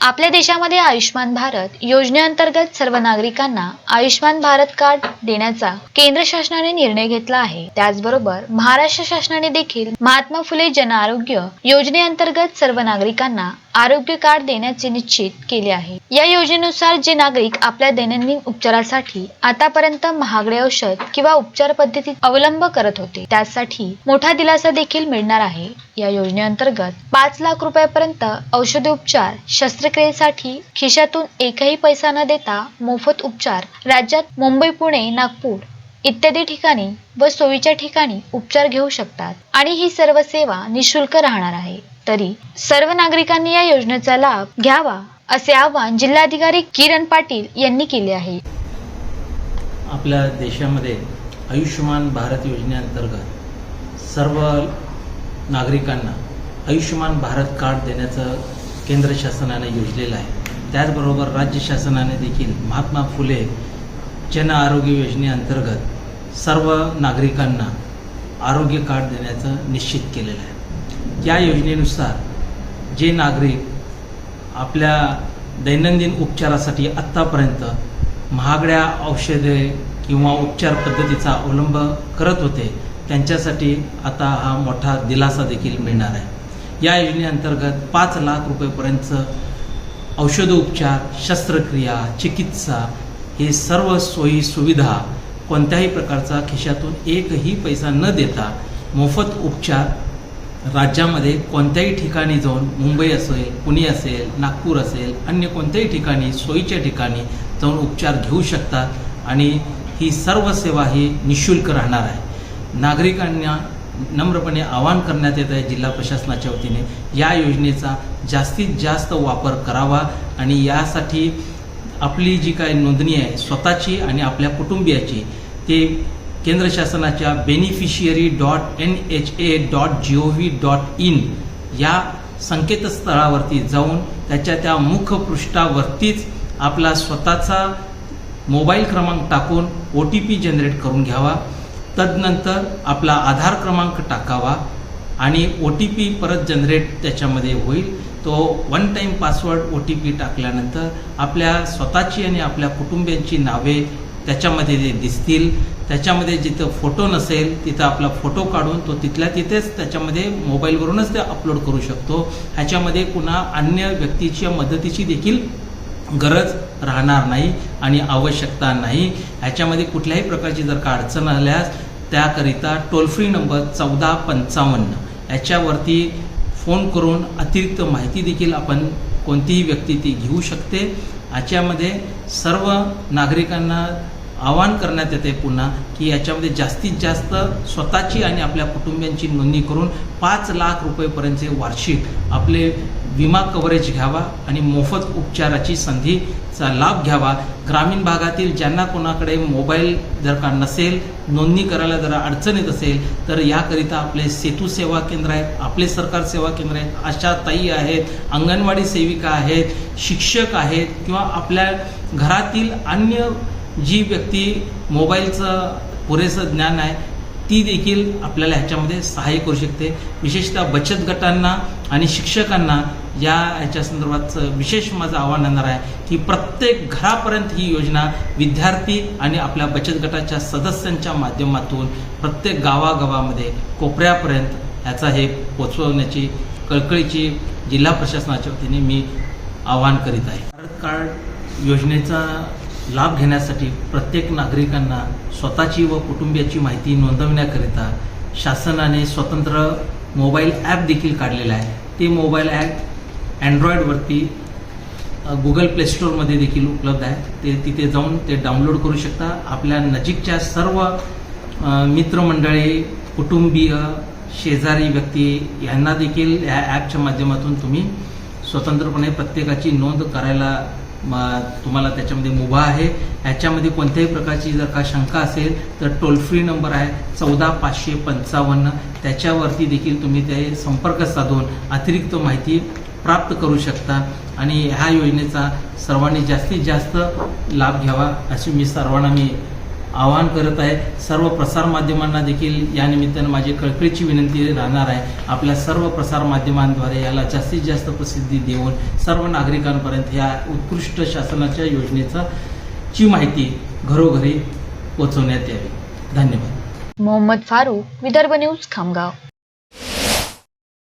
आपल्या देशामध्ये आयुष्यमान भारत योजनेअंतर्गत सर्व नागरिकांना आयुष्यमान भारत कार्ड देण्याचा केंद्र शासनाने निर्णय घेतला आहे. त्याचबरोबर महाराष्ट्र शासनाने देखील महात्मा फुले जन आरोग्य योजनेअंतर्गत सर्व नागरिकांना आरोग्य कार्ड देण्याचे निश्चित केले आहे. या योजनेनुसार जे नागरिक आपल्या दैनंदिन उपचारासाठी आतापर्यंत महागडे औषध किंवा उपचार पद्धतीत अवलंब करत होते त्यासाठी मोठा दिलासा देखील मिळणार आहे. या योजनेअंतर्गत पाच लाख रुपयापर्यंत औषधोपचार शस्त्रक्रियेसाठी खिशातून एकही पैसा न देता मोफत उपचार राज्यात मुंबई पुणे नागपूर इत्यादी ठिकाणी व सोयीच्या ठिकाणी उपचार घेऊ शकतात. आणि ही सर्व सेवा निशुल्क राहणार आहे. तरी सर्व नागरिकांनी या योजनेचा लाभ घ्यावा असे आवाहन जिल्हाधिकारी किरण पाटील यांनी केले आहे. आपल्या देशामध्ये आयुष्यमान भारत योजनेअंतर्गत सर्व नागरिकांना आयुष्यमान भारत कार्ड देण्याचं केंद्र शासनाने योजलेलं आहे. त्याचबरोबर राज्य शासनाने देखील महात्मा फुले जन आरोग्य योजनेअंतर्गत सर्व नागरिकांना आरोग्य कार्ड देण्याचं निश्चित केलेलं आहे. या योजनेनुसार जे नागरिक आपल्या दैनंदिन उपचारासाठी आत्तापर्यंत महागड्या औषधे किंवा उपचार पद्धतीचा अवलंब करत होते त्यांच्यासाठी आता हा मोठा दिलासा देखील मिळणार आहे. या योजनेअंतर्गत पाच लाख रुपयेपर्यंत औषधोपचार शस्त्रक्रिया चिकित्सा हे सर्व सोयी सुविधा कोणत्याही प्रकारचा खिशातून एकही पैसा न देता मोफत उपचार राज्यामध्ये कोणत्याही ठिकाणी जाऊन मुंबई असेल पुणे असेल नागपूर असेल अन्य कोणत्याही ठिकाणी सोयीच्या ठिकाणी जाऊन उपचार घेऊ शकतात आणि ही सर्व सेवा ही निशुल्क राहणार आहे. नागरिकांना नम्रपणे आवाहन करण्यात येत आहे जिल्हा प्रशासनाच्या वतीने या योजनेचा जास्तीत जास्त वापर करावा आणि यासाठी आपली जी काय नोंदणी आहे स्वतःची आणि आपल्या कुटुंबियाची ते केंद्र शासनाच्या beneficiary dot N H A dot G O V dot in या संकेतस्थळावरती जाऊन त्याच्या त्या मुखपृष्ठावरतीच आपला स्वतःचा मोबाईल क्रमांक टाकून ओ टी पी जनरेट करून घ्यावा. तदनंतर आपला आधार क्रमांक टाकावा आणि ओ टी पी परत जनरेट त्याच्यामध्ये होईल. तो one time password O T P टाकल्यानंतर आपल्या स्वतःची आणि आपल्या कुटुंबियांची नावे त्याच्यामध्ये जे दिसतील त्याच्यामध्ये जिथं फोटो नसेल तिथं आपला फोटो काढून तो तिथल्या तिथेच त्याच्यामध्ये मोबाईलवरूनच ते अपलोड करू शकतो. ह्याच्यामध्ये पुन्हा अन्य व्यक्तीच्या मदतीची देखील गरज राहणार नाही आणि आवश्यकता नाही. ह्याच्यामध्ये कुठल्याही प्रकारची जर का अडचण आल्यास त्याकरिता टोल फ्री नंबर चौदा पंचावन्न. याच्यावरती फोन करून अतिरिक्त माहिती देखील आपण कोणतीही व्यक्ती ती घेऊ शकते. याच्यामध्ये सर्व नागरिकांना आवाहन करण्यात येते पुन्हा की याच्यामध्ये जास्तीत जास्त स्वतःची आणि आपल्या कुटुंबियांची नोंदणी करून पाच लाख रुपयेपर्यंतचे वार्षिक आपले विमा कव्हरेज घ्यावा आणि मोफत उपचाराची संधीचा लाभ घ्यावा. ग्रामीण भागातील ज्यांना कोणाकडे मोबाईल जर का नसेल नोंदणी करायला जरा अडचण येत असेल तर याकरिता आपले सेतू सेवा केंद्र आहेत आपले सरकार सेवा केंद्र आहेत आशा ताई आहेत अंगणवाडी सेविका आहेत शिक्षक आहेत किंवा आपल्या घरातील अन्य जी व्यक्ती मोबाईलचं पुरेसं ज्ञान आहे ती देखील आपल्याला ह्याच्यामध्ये सहाय्य करू शकते. विशेषतः बचत गटांना आणि शिक्षकांना या ह्याच्या संदर्भातचं विशेष माझं आव्हान येणार आहे की प्रत्येक घरापर्यंत ही योजना विद्यार्थी आणि आपल्या बचत गटाच्या सदस्यांच्या माध्यमातून प्रत्येक गावागावामध्ये कोपऱ्यापर्यंत ह्याचा हे पोचवण्याची कळकळीची जिल्हा प्रशासनाच्या वतीने मी आवाहन करीत आहे. भारत कार्ड योजनेचा लाभ घेण्यासाठी प्रत्येक नागरिकांना स्वतःची व कुटुंबियाची माहिती नोंदवण्याकरिता शासनाने स्वतंत्र मोबाईल ॲप देखील काढलेलं आहे. ते मोबाईल ॲप अँड्रॉईडवरती गुगल प्ले स्टोअरमध्ये देखील उपलब्ध आहे. ते तिथे जाऊन ते डाउनलोड करू शकता. आपल्या नजीकच्या सर्व मित्रमंडळी कुटुंबीय शेजारी व्यक्ती यांना देखील या ॲपच्या माध्यमातून तुम्ही स्वतंत्रपणे प्रत्येकाची नोंद करायला तुम्हाला त्याच्यामध्ये मुभा आहे. ह्याच्यामध्ये कोणत्याही प्रकारची जर का शंका असेल तर टोल फ्री नंबर आहे चौदा पाचशे पंचावन्न. त्याच्यावरती देखील तुम्ही ते संपर्क साधून अतिरिक्त माहिती प्राप्त करू शकता. आणि ह्या योजनेचा सर्वांनी जास्तीत जास्त लाभ घ्यावा अशी मी सर्वांना मी आवाहन करत आहे. सर्व प्रसारमाध्यमांना देखील या निमित्तानं माझी कळकळीची विनंती राहणार आहे. आपल्या सर्व प्रसारमाध्यमांद्वारे याला जास्तीत जास्त प्रसिद्धी देऊन सर्व नागरिकांपर्यंत ह्या उत्कृष्ट शासनाच्या योजनेचा ची माहिती घरोघरी पोहोचवण्यात यावी. धन्यवाद. मोहम्मद फारूक विदर्भ न्यूज खामगाव.